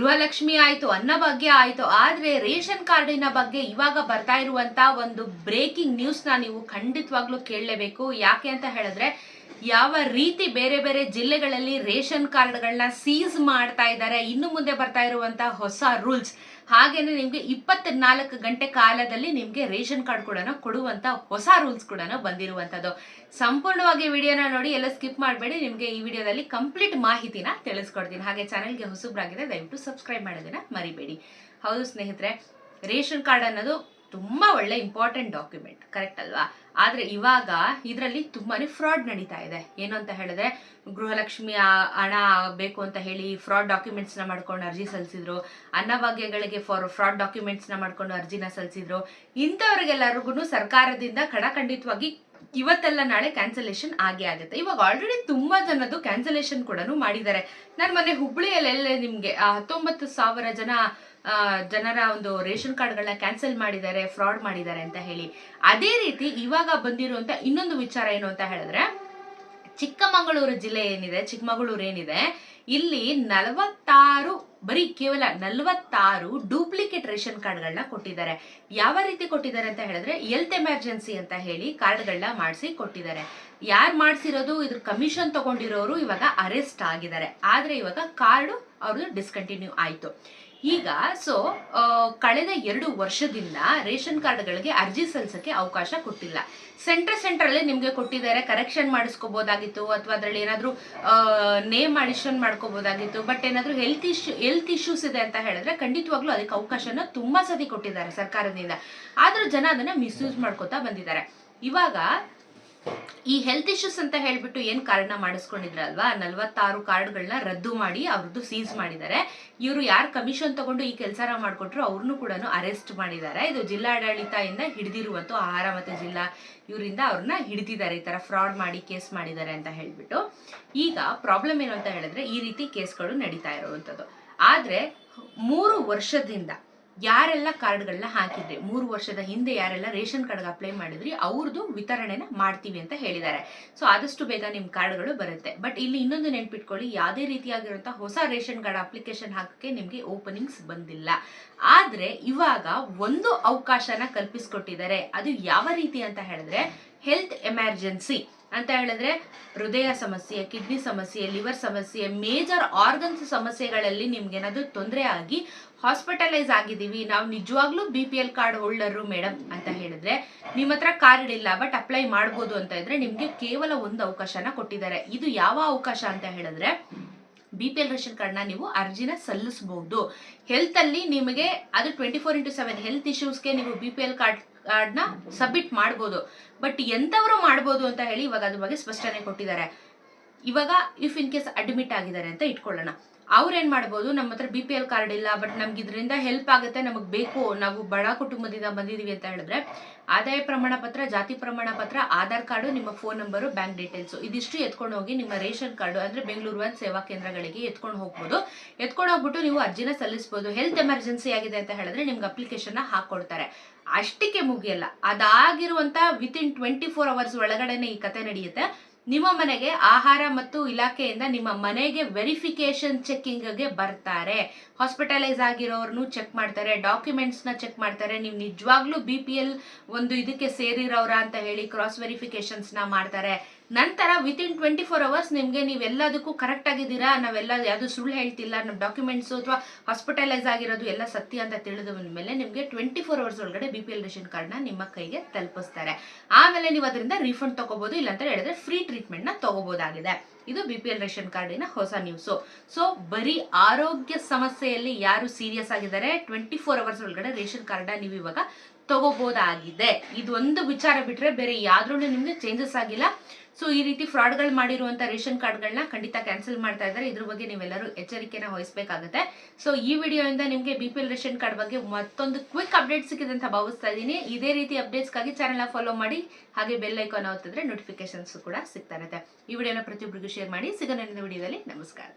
ಗೃಹಲಕ್ಷ್ಮಿ ಆಯ್ತು ಅನ್ನಭಾಗ್ಯ ಆಯ್ತು, ಆದ್ರೆ ರೇಷನ್ ಕಾರ್ಡಿನ ಬಗ್ಗೆ ಇವಾಗ ಬರ್ತಾ ಇರುವಂತ ಒಂದು ಬ್ರೇಕಿಂಗ್ ನ್ಯೂಸ್ನ ನೀವು ಖಂಡಿತವಾಗ್ಲೂ ಕೇಳಲೇಬೇಕು. ಯಾಕೆ ಅಂತ ಹೇಳಿದ್ರೆ, ಯಾವ ರೀತಿ ಬೇರೆ ಬೇರೆ ಜಿಲ್ಲೆಗಳಲ್ಲಿ ರೇಷನ್ ಕಾರ್ಡ್ಗಳನ್ನ ಸೀಸ್ ಮಾಡ್ತಾ ಇದ್ದಾರೆ, ಇನ್ನು ಮುಂದೆ ಬರ್ತಾ ಇರುವಂತ ಹೊಸ ರೂಲ್ಸ್ ಹಾಗೇನೆ ನಿಮ್ಗೆ ಇಪ್ಪತ್ನಾಲ್ಕು ಗಂಟೆ ಕಾಲದಲ್ಲಿ ನಿಮ್ಗೆ ರೇಷನ್ ಕಾರ್ಡ್ ಕೂಡ ಕೊಡುವಂತ ಹೊಸ ರೂಲ್ಸ್ ಕೂಡ ಬಂದಿರುವಂತದ್ದು. ಸಂಪೂರ್ಣವಾಗಿ ವಿಡಿಯೋನ ನೋಡಿ, ಎಲ್ಲ ಸ್ಕಿಪ್ ಮಾಡಬೇಡಿ. ನಿಮ್ಗೆ ಈ ವಿಡಿಯೋದಲ್ಲಿ ಕಂಪ್ಲೀಟ್ ಮಾಹಿತಿನ ತಿಳಿಸ್ಕೊಡ್ತೀನಿ. ಹಾಗೆ ಚಾನೆಲ್ಗೆ ಹೊಸಬ್ರಾಗಿದೆ ದಯವಿಟ್ಟು ಸಬ್ಸ್ಕ್ರೈಬ್ ಮಾಡೋದನ್ನ ಮರಿಬೇಡಿ. ಹೌದು ಸ್ನೇಹಿತರೆ, ರೇಷನ್ ಕಾರ್ಡ್ ಅನ್ನೋದು ತುಂಬಾ ಒಳ್ಳೆ ಇಂಪಾರ್ಟೆಂಟ್ ಡಾಕ್ಯುಮೆಂಟ್ ಕರೆಕ್ಟ್ ಅಲ್ವಾ? ಆದ್ರೆ ಇವಾಗ ಇದರಲ್ಲಿ ತುಂಬಾನೇ ಫ್ರಾಡ್ ನಡೀತಾ ಇದೆ. ಏನು ಅಂತ ಹೇಳಿದ್ರೆ, ಗೃಹಲಕ್ಷ್ಮಿ ಹಣ ಬೇಕು ಅಂತ ಹೇಳಿ ಫ್ರಾಡ್ ಡಾಕ್ಯುಮೆಂಟ್ಸ್ನ ಮಾಡ್ಕೊಂಡು ಅರ್ಜಿ ಸಲ್ಲಿಸಿದ್ರು. ಅನ್ನಭಾಗ್ಯಗಳಿಗೆ ಫಾರ್ ಫ್ರಾಡ್ ಡಾಕ್ಯುಮೆಂಟ್ಸ್ನ ಮಾಡ್ಕೊಂಡು ಅರ್ಜಿನ ಸಲ್ಲಿಸಿದ್ರು. ಇಂಥವ್ರಿಗೆಲ್ಲರಿಗೂ ಸರ್ಕಾರದಿಂದ ಖಡಖಂಡಿತವಾಗಿ ಇವತ್ತೆಲ್ಲ ನಾಳೆ ಕ್ಯಾನ್ಸಲೇಷನ್ ಆಗೇ ಆಗುತ್ತೆ. ಇವಾಗ ಆಲ್ರೆಡಿ ತುಂಬಾ ಜನದ್ದು ಕ್ಯಾನ್ಸಲೇಷನ್ ಕೂಡ ಮಾಡಿದ್ದಾರೆ. ನಾನು ಮೊನ್ನೆ ಹುಬ್ಳಿಯಲ್ಲೆಲ್ಲ ನಿಮ್ಗೆ ಹತ್ತೊಂಬತ್ತು ಸಾವಿರ ಜನ ಜನರ ಒಂದು ರೇಷನ್ ಕಾರ್ಡ್ಗಳನ್ನ ಕ್ಯಾನ್ಸಲ್ ಮಾಡಿದ್ದಾರೆ, ಫ್ರಾಡ್ ಮಾಡಿದ್ದಾರೆ ಅಂತ ಹೇಳಿ. ಅದೇ ರೀತಿ ಇವಾಗ ಬಂದಿರುವಂತ ಇನ್ನೊಂದು ವಿಚಾರ ಏನು ಅಂತ ಹೇಳಿದ್ರೆ, ಚಿಕ್ಕಮಗಳೂರು ಜಿಲ್ಲೆ ಏನಿದೆ, ಚಿಕ್ಕಮಗಳೂರು ಏನಿದೆ, ಇಲ್ಲಿ ನಲವತ್ತಾರು, ಬರೀ ಕೇವಲ ನಲವತ್ತಾರು ಡೂಪ್ಲಿಕೇಟ್ ರೇಷನ್ ಕಾರ್ಡ್ಗಳನ್ನ ಕೊಟ್ಟಿದ್ದಾರೆ. ಯಾವ ರೀತಿ ಕೊಟ್ಟಿದ್ದಾರೆ ಅಂತ ಹೇಳಿದ್ರೆ ಎಲ್ತ್ ಎಮರ್ಜೆನ್ಸಿ ಅಂತ ಹೇಳಿ ಕಾರ್ಡ್ಗಳನ್ನ ಮಾಡಿಸಿ ಕೊಟ್ಟಿದ್ದಾರೆ. ಯಾರು ಮಾಡಿಸಿರೋದು, ಇದ್ರ ಕಮಿಷನ್ ತಗೊಂಡಿರೋರು ಇವಾಗ ಅರೆಸ್ಟ್ ಆಗಿದ್ದಾರೆ. ಆದ್ರೆ ಇವಾಗ ಕಾರ್ಡು ಅವ್ರದ್ದು ಡಿಸ್ಕಂಟಿನ್ಯೂ ಆಯ್ತು. ಈಗ ಸೊ ಕಳೆದ ಎರಡು ವರ್ಷದಿಂದ ರೇಷನ್ ಕಾರ್ಡ್ಗಳಿಗೆ ಅರ್ಜಿ ಸಲ್ಲಿಸೋಕ್ಕೆ ಅವಕಾಶ ಕೊಟ್ಟಿಲ್ಲ. ಸೆಂಟರ್ ಸೆಂಟ್ರಲ್ಲೇ ನಿಮಗೆ ಕೊಟ್ಟಿದ್ದಾರೆ ಕರೆಕ್ಷನ್ ಮಾಡಿಸ್ಕೋಬೋದಾಗಿತ್ತು, ಅಥವಾ ಅದರಲ್ಲಿ ಏನಾದರೂ ನೇಮ್ ಅಡಿಷನ್ ಮಾಡ್ಕೋಬೋದಾಗಿತ್ತು ಬಟ್ ಏನಾದರೂ ಹೆಲ್ತ್ ಇಶ್ಯೂ ಹೆಲ್ತ್ ಇಶ್ಯೂಸ್ ಇದೆ ಅಂತ ಹೇಳಿದ್ರೆ ಖಂಡಿತವಾಗ್ಲೂ ಅದಕ್ಕೆ ಅವಕಾಶನ ತುಂಬಾ ಸತಿ ಕೊಟ್ಟಿದ್ದಾರೆ ಸರ್ಕಾರದಿಂದ. ಆದರೂ ಜನ ಅದನ್ನ ಮಿಸ್ಯೂಸ್ ಮಾಡ್ಕೋತಾ ಬಂದಿದ್ದಾರೆ. ಇವಾಗ ಈ ಹೆಲ್ತ್ ಇಶ್ಯೂಸ್ ಅಂತ ಹೇಳ್ಬಿಟ್ಟು ಏನ್ ಕಾರಣ ಮಾಡಿಸ್ಕೊಂಡಿದ್ರಲ್ವಾ? ನಲ್ವತ್ತಾರು ಕಾರ್ಡ್ಗಳನ್ನ ರದ್ದು ಮಾಡಿ ಅವ್ರದ್ದು ಸೀಸ್ ಮಾಡಿದ್ದಾರೆ. ಇವರು ಯಾರು ಕಮಿಷನ್ ತಗೊಂಡು ಈ ಕೆಲಸನ ಮಾಡ್ಕೊಟ್ರು ಅವ್ರನ್ನೂ ಕೂಡ ಅರೆಸ್ಟ್ ಮಾಡಿದ್ದಾರೆ. ಇದು ಜಿಲ್ಲಾಡಳಿತದಿಂದ ಹಿಡಿದಿರುವಂತ ಆಹಾರ ಮತ್ತು ಜಿಲ್ಲಾ ಇವರಿಂದ ಅವ್ರನ್ನ ಹಿಡಿದಿದ್ದಾರೆ. ಈ ತರ ಫ್ರಾಡ್ ಮಾಡಿ ಕೇಸ್ ಮಾಡಿದ್ದಾರೆ ಅಂತ ಹೇಳ್ಬಿಟ್ಟು. ಈಗ ಪ್ರಾಬ್ಲಮ್ ಏನು ಅಂತ ಹೇಳಿದ್ರೆ ಈ ರೀತಿ ಕೇಸ್ಗಳು ನಡೀತಾ ಇರುವಂಥದ್ದು ಆದ್ರೆ ಮೂರು ವರ್ಷದಿಂದ ಯಾರೆಲ್ಲ ಕಾರ್ಡ್ಗಳನ್ನ ಹಾಕಿದ್ರಿ, ಮೂರು ವರ್ಷದ ಹಿಂದೆ ಯಾರೆಲ್ಲ ರೇಷನ್ ಕಾರ್ಡ್ಗೆ ಅಪ್ಲೈ ಮಾಡಿದ್ರಿ ಅವ್ರದ್ದು ವಿತರಣೆನ ಮಾಡ್ತೀವಿ ಅಂತ ಹೇಳಿದ್ದಾರೆ. ಸೊ, ಆದಷ್ಟು ಬೇಗ ನಿಮ್ಮ ಕಾರ್ಡ್ಗಳು ಬರುತ್ತೆ. ಬಟ್ ಇಲ್ಲಿ ಇನ್ನೊಂದು ನೆನ್ಪಿಟ್ಕೊಳ್ಳಿ, ಯಾವುದೇ ರೀತಿಯಾಗಿರುವಂಥ ಹೊಸ ರೇಷನ್ ಕಾರ್ಡ್ ಅಪ್ಲಿಕೇಶನ್ ಹಾಕಕ್ಕೆ ನಿಮಗೆ ಓಪನಿಂಗ್ಸ್ ಬಂದಿಲ್ಲ. ಆದ್ರೆ ಇವಾಗ ಒಂದು ಅವಕಾಶನ ಕಲ್ಪಿಸ್ಕೊಟ್ಟಿದ್ದಾರೆ. ಅದು ಯಾವ ರೀತಿ ಅಂತ ಹೇಳಿದ್ರೆ, ಹೆಲ್ತ್ ಎಮರ್ಜೆನ್ಸಿ. ಅಂತ ಹೇಳಿದ್ರೆ ಹೃದಯ ಸಮಸ್ಯೆ, ಕಿಡ್ನಿ ಸಮಸ್ಯೆ, ಲಿವರ್ ಸಮಸ್ಯೆ, ಮೇಜರ್ ಆರ್ಗನ್ಸ್ ಸಮಸ್ಯೆಗಳಲ್ಲಿ ನಿಮ್ಗೆ ಏನಾದ್ರು ತೊಂದರೆ ಆಗಿ ಹಾಸ್ಪಿಟಲೈಸ್ ಆಗಿದ್ದೀವಿ, ನಾವು ನಿಜವಾಗ್ಲೂ B P L card holder madam ಅಂತ ಹೇಳಿದ್ರೆ ನಿಮ್ಮ ಹತ್ರ ಕಾರ್ಡ್ ಇಲ್ಲ ಬಟ್ ಅಪ್ಲೈ ಮಾಡ್ಬೋದು ಅಂತ ಇದ್ರೆ ನಿಮ್ಗೆ ಕೇವಲ ಒಂದು ಅವಕಾಶನ ಕೊಟ್ಟಿದ್ದಾರೆ. ಇದು ಯಾವ ಅವಕಾಶ ಅಂತ ಹೇಳಿದ್ರೆ ಬಿ ಪಿ ಎಲ್ ರೇಷನ್ ಕಾರ್ಡ್ನ ನೀವು ಅರ್ಜಿನ ಸಲ್ಲಿಸಬಹುದು ಹೆಲ್ತ್ ಅಲ್ಲಿ ನಿಮಗೆ ಅದು twenty four into seven health ಇಶ್ಯೂಸ್ಗೆ ನೀವು ಬಿ ಪಿ ಎಲ್ ಕಾರ್ಡ್ ಕಾರ್ಡ್ನ ಸಬ್ಮಿಟ್ ಮಾಡ್ಬೋದು. ಬಟ್ ಎಂಥವರು ಮಾಡ್ಬೋದು ಅಂತ ಹೇಳಿ ಇವಾಗ ಅದ್ರ ಬಗ್ಗೆ ಸ್ಪಷ್ಟನೆ ಕೊಟ್ಟಿದ್ದಾರೆ. ಇವಾಗ ಇಫ್ ಇನ್ ಕೇಸ್ ಅಡ್ಮಿಟ್ ಆಗಿದ್ದಾರೆ ಅಂತ ಇಟ್ಕೊಳ್ಳೋಣ. ಅವ್ರು ಏನ್ ಮಾಡ್ಬೋದು ನಮ್ಮ ಹತ್ರ ಬಿ ಪಿ ಎಲ್ ಕಾರ್ಡ್ ಇಲ್ಲ ಬಟ್ ನಮ್ಗೆ ಇದರಿಂದ ಹೆಲ್ಪ್ ಆಗುತ್ತೆ, ನಮಗೆ ಬೇಕು, ನಾವು ಬಡ ಕುಟುಂಬದಿಂದ ಬಂದಿದೀವಿ ಅಂತ ಹೇಳಿದ್ರೆ, ಆದಾಯ ಪ್ರಮಾಣ ಪತ್ರ, ಜಾತಿ ಪ್ರಮಾಣ ಪತ್ರ, ಆಧಾರ್ ಕಾರ್ಡು, ನಿಮ್ಮ ಫೋನ್ ನಂಬರು ಬ್ಯಾಂಕ್ ಡೀಟೇಲ್ಸು ಇದಿಷ್ಟು ಎತ್ಕೊಂಡು ಹೋಗಿ ನಿಮ್ಮ ರೇಷನ್ ಕಾರ್ಡು ಅಂದ್ರೆ ಬೆಂಗಳೂರು ಒಂದು ಸೇವಾ ಕೇಂದ್ರಗಳಿಗೆ ಎತ್ಕೊಂಡು ಹೋಗ್ಬೋದು. ಎತ್ಕೊಂಡು ಹೋಗ್ಬಿಟ್ಟು ನೀವು ಅರ್ಜಿನ ಸಲ್ಲಿಸಬಹುದು ಹೆಲ್ತ್ ಎಮರ್ಜೆನ್ಸಿ ಆಗಿದೆ ಅಂತ ಹೇಳಿದ್ರೆ ನಿಮ್ಗೆ ಅಪ್ಲಿಕೇಶನ್ ಹಾಕ್ಕೊಡ್ತಾರೆ ಅಷ್ಟಕ್ಕೆ ಮುಗಿಯಲ್ಲ. ಅದಾಗಿರುವಂತ ವಿತಿನ್ ಟ್ವೆಂಟಿ ಫೋರ್ ಅವರ್ಸ್ ಒಳಗಡೆನೆ ಈ ಕತೆ ನಡೆಯುತ್ತೆ. ನಿಮ್ಮ ಮನೆಗೆ ಆಹಾರ ಮತ್ತು ಇಲಾಖೆಯಿಂದ ನಿಮ್ಮ ಮನೆಗೆ ವೆರಿಫಿಕೇಶನ್ ಚೆಕ್ಕಿಂಗ್ಗೆ ಬರ್ತಾರೆ. ಹಾಸ್ಪಿಟಲೈಸ್ ಆಗಿರೋರ್ನು ಚೆಕ್ ಮಾಡ್ತಾರೆ ಡಾಕ್ಯುಮೆಂಟ್ಸ್ನ ಚೆಕ್ ಮಾಡ್ತಾರೆ. ನೀವು ನಿಜವಾಗ್ಲೂ ಬಿ ಪಿ ಎಲ್ ಒಂದು ಇದಕ್ಕೆ ಸೇರಿರೋರ ಅಂತ ಹೇಳಿ ಕ್ರಾಸ್ ವೆರಿಫಿಕೇಶನ್ಸ್ನ ಮಾಡ್ತಾರೆ. ನಂತರ within twenty four hours ನಿಮಗೆ ನೀವೆಲ್ಲದಕ್ಕೂ ಕರೆಕ್ಟ್ ಆಗಿದ್ದೀರಾ? ನಾವೆಲ್ಲ ಯಾವುದು ಸುಳ್ಳು ಹೇಳ್ತಿಲ್ಲ, ನಮ್ಮ ಡಾಕ್ಯುಮೆಂಟ್ಸ್ ಅಥವಾ ಹಾಸ್ಪಿಟಲೈಸ್ ಆಗಿರೋದು ಎಲ್ಲ ಸತ್ಯ ಅಂತ ತಿಳಿದ ಮೇಲೆ ನಿಮಗೆ ಟ್ವೆಂಟಿ ಫೋರ್ ಅವರ್ಸ್ ಒಳಗಡೆ ಬಿ ಪಿ ಎಲ್ ರೇಷನ್ ಕಾರ್ಡ್ನ ನಿಮ್ಮ ಕೈಗೆ ತಲುಪಿಸ್ತಾರೆ. ಆಮೇಲೆ ನೀವು ಅದರಿಂದ ರೀಫಂಡ್ ತಗೋಬಹುದು ಇಲ್ಲಾಂತ ಹೇಳಿದ್ರೆ ಫ್ರೀ ಟ್ರೀಟ್ಮೆಂಟ್ನ ತಗೋಬಹುದಾಗಿದೆ ಇದು ಬಿ ಪಿ ಎಲ್ ರೇಷನ್ ಕಾರ್ಡಿನ ಹೊಸ ನ್ಯೂಸು ಸೊ ಬರೀ ಆರೋಗ್ಯ ಸಮಸ್ಯೆಯಲ್ಲಿ ಯಾರು ಸೀರಿಯಸ್ ಆಗಿದ್ದಾರೆ? ಟ್ವೆಂಟಿ ಫೋರ್ ಅವರ್ಸ್ ಒಳಗಡೆ ರೇಷನ್ ಕಾರ್ಡ್ನ ನೀವು ಇವಾಗ ತಗೋಬಹುದಾಗಿದೆ ಇದೊಂದು ವಿಚಾರ ಬಿಟ್ರೆ ಬೇರೆ ಯಾವ್ದ್ರೂ ನಿಮಗೆ ಚೇಂಜಸ್ ಆಗಿಲ್ಲ. ಸೊ ಈ ರೀತಿ ಫ್ರಾಡ್ಗಳು ಮಾಡಿರುವಂತ ರೇಷನ್ ಕಾರ್ಡ್ಗಳನ್ನ ಖಂಡಿತ ಕ್ಯಾನ್ಸಲ್ ಮಾಡ್ತಾ ಇದ್ದಾರೆ. ಇದ್ರ ಬಗ್ಗೆ ನೀವೆಲ್ಲರೂ ಎಚ್ಚರಿಕೆನ ವಹಿಸಬೇಕಾಗುತ್ತೆ. ಸೊ ಈ ವಿಡಿಯೋಯಿಂದ ನಿಮಗೆ B P L ration card ಬಗ್ಗೆ ಮತ್ತೊಂದು ಕ್ವಿಕ್ ಅಪ್ಡೇಟ್ ಸಿಕ್ಕಿದೆ ಅಂತ ಭಾವಿಸ್ತಾ ಇದ್ದೀನಿ. ಇದೇ ರೀತಿ ಅಪ್ಡೇಟ್ಸ್ಗಾಗಿ ಚಾನಲ್ನ ಫಾಲೋ ಮಾಡಿ. ಹಾಗೆ ಬೆಲ್ ಐಕಾನ್ ಒತ್ತಿದ್ರೆ ನೋಟಿಫಿಕೇಶನ್ಸ್ ಕೂಡ ಸಿಗ್ತಾ ಇರುತ್ತೆ. ಈ ವಿಡಿಯೋನ ಪ್ರತಿಯೊಬ್ಬರಿಗೂ ಶೇರ್ ಮಾಡಿ. ಸಿಗೋಣ ವಿಡಿಯೋದಲ್ಲಿ. ನಮಸ್ಕಾರ.